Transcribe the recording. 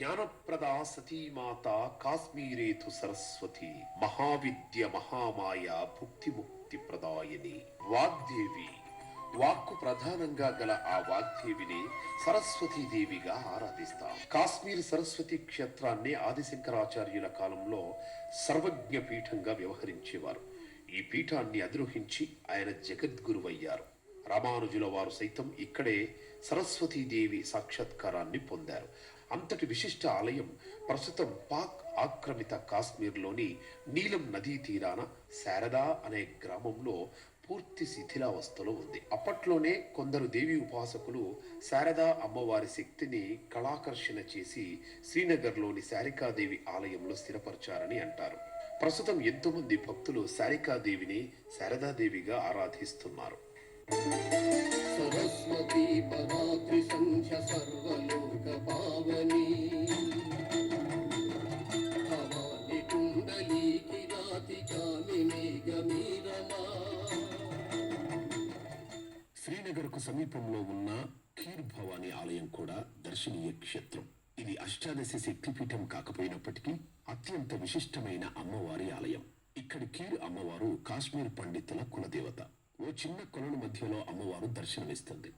జ్ఞానప్రద సతీమాత కాశ్మీరేతు సరస్వతి మహావిద్య మహామాయ భుక్తి ముక్తి ప్రదాయని వాగ్దేవి వాక్కు ప్రధానంగా గల ఆ వాగ్దేవిని సరస్వతీదేవిగా ఆరాధిస్తాం కాశ్మీర్ సరస్వతి క్షేత్రాన్ని ఆదిశంకరాచార్యుల కాలంలో సర్వజ్ఞ పీఠంగా వ్యవహరించేవారు ఈ పీఠాన్ని అధిరోహించి ఆయన జగద్గురువయ్యారు రామానుజుల వారు సైతం ఇక్కడే సరస్వతీదేవి సాక్షాత్కారాన్ని పొందారు అంతటి విశిష్ట ఆలయం ప్రస్తుతం పాక్ ఆక్రమిత కాశ్మీర్లోని నీలం నదీ తీరాన శారదా అనే గ్రామంలో పూర్తి శిథిలావస్థలో ఉంది. అప్పట్లోనే కొందరు దేవి ఉపాసకులు శారదా అమ్మవారి శక్తిని కళాకర్షణ చేసి శ్రీనగర్లోని శారికాదేవి ఆలయంలో స్థిరపరిచారని అంటారు. ప్రస్తుతం ఎంతోమంది భక్తులు శారికాదేవిని శారదాదేవిగా ఆరాధిస్తున్నారు. శ్రీనగర్కు సమీపంలో ఉన్న ఖీర్ భవానీ ఆలయం కూడా దర్శనీయ క్షేత్రం. ఇది అష్టాదశ శక్తిపీఠం కాకపోయినప్పటికీ అత్యంత విశిష్టమైన అమ్మవారి ఆలయం. ఇక్కడి కీర్ అమ్మవారు కాశ్మీర్ పండితుల కులదేవత. ఓ చిన్న కొలను మధ్యలో అమ్మవారు దర్శనమిస్తుంది.